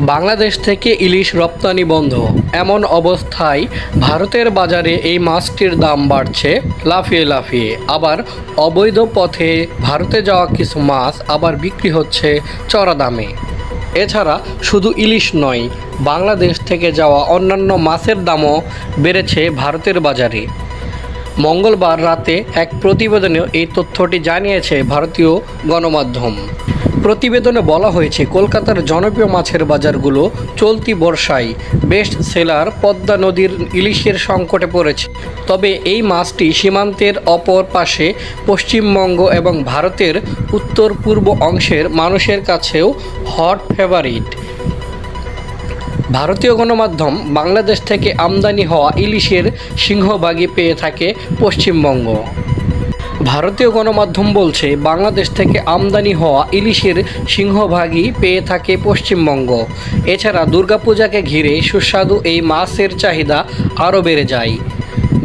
বাংলাদেশ থেকে ইলিশ রপ্তানি বন্ধ। এমন অবস্থায় ভারতের বাজারে এই মাছটির দাম বাড়ছে লাফিয়ে লাফিয়ে। আবার অবৈধ পথে ভারতে যাওয়া কিছু মাছ আবার বিক্রি হচ্ছে চড়া দামে। এছাড়া শুধু ইলিশ নয়, বাংলাদেশ থেকে যাওয়া অন্যান্য মাছের দামও বেড়েছে ভারতের বাজারে। মঙ্গলবার রাতে এক প্রতিবেদনে এই তথ্যটি জানিয়েছে ভারতীয় গণমাধ্যম। প্রতিবেদনে বলা হয়েছে, কলকাতার জনপ্রিয় মাছের বাজারগুলো চলতি বর্ষায় বেস্ট সেলার পদ্মা নদীর ইলিশের সংকটে পড়েছে। তবে এই মাছটি সীমান্তের অপর পাশে পশ্চিমবঙ্গ এবং ভারতের উত্তর পূর্ব অংশের মানুষের কাছেও হট ফেভারিট ভারতীয় গণমাধ্যম বাংলাদেশ থেকে আমদানি হওয়া ইলিশের সিংহভাগই পেয়ে থাকে পশ্চিমবঙ্গ। ভারতীয় গণমাধ্যম বলছে, বাংলাদেশ থেকে আমদানি হওয়া ইলিশের সিংহভাগই পেয়ে থাকে পশ্চিমবঙ্গ। এছাড়া দুর্গাপূজাকে ঘিরে সুস্বাদু এই মাছের চাহিদা আরও বেড়ে যায়।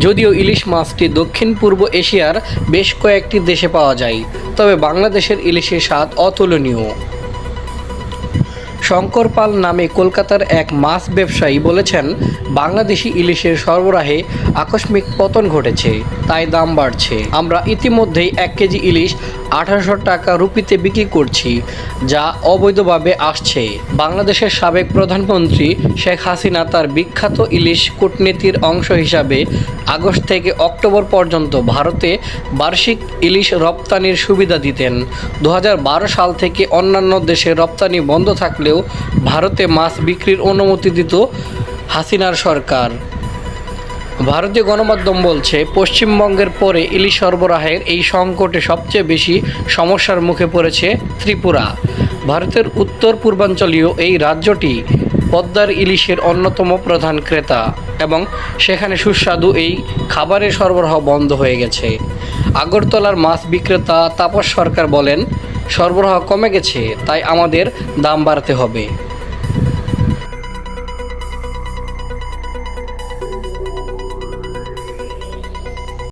যদিও ইলিশ মাছটি দক্ষিণ পূর্ব এশিয়ার বেশ কয়েকটি দেশে পাওয়া যায়, তবে বাংলাদেশের ইলিশের স্বাদ অতুলনীয়। শঙ্কর পাল নামে কলকাতার এক মাছ ব্যবসায়ী বলেছেন, বাংলাদেশি ইলিশের সরবরাহে আকস্মিক পতন ঘটেছে, তাই দাম বাড়ছে। আমরা ইতিমধ্যেই এক কেজি ইলিশ আঠারোশো টাকা রুপিতে বিক্রি করছি, যা অবৈধভাবে আসছে। বাংলাদেশের সাবেক প্রধানমন্ত্রী শেখ হাসিনা তার বিখ্যাত ইলিশ কূটনীতির অংশ হিসাবে আগস্ট থেকে অক্টোবর পর্যন্ত ভারতে বার্ষিক ইলিশ রপ্তানির সুবিধা দিতেন। দু হাজার বারো সাল থেকে অন্যান্য দেশে রপ্তানি বন্ধ থাকলেও ভারতে মাছ বিক্রির অনুমতি দিত হাসিনার সরকার। ভারতীয় গণমাধ্যম বলছে, পশ্চিমবঙ্গের পরে ইলিশ সরবরাহের এই সংকটে সবচেয়ে বেশি সমস্যার মুখে পড়েছে ত্রিপুরা। ভারতের উত্তর পূর্বাঞ্চলীয় এই রাজ্যটি পদ্মার ইলিশের অন্যতম প্রধান ক্রেতা এবং সেখানে সুস্বাদু এই খাবারের সরবরাহ বন্ধ হয়ে গেছে। আগরতলার মাছ বিক্রেতা তাপস সরকার বলেন, সরবরাহ কমে গেছে, তাই আমাদের দাম বাড়তে হবে।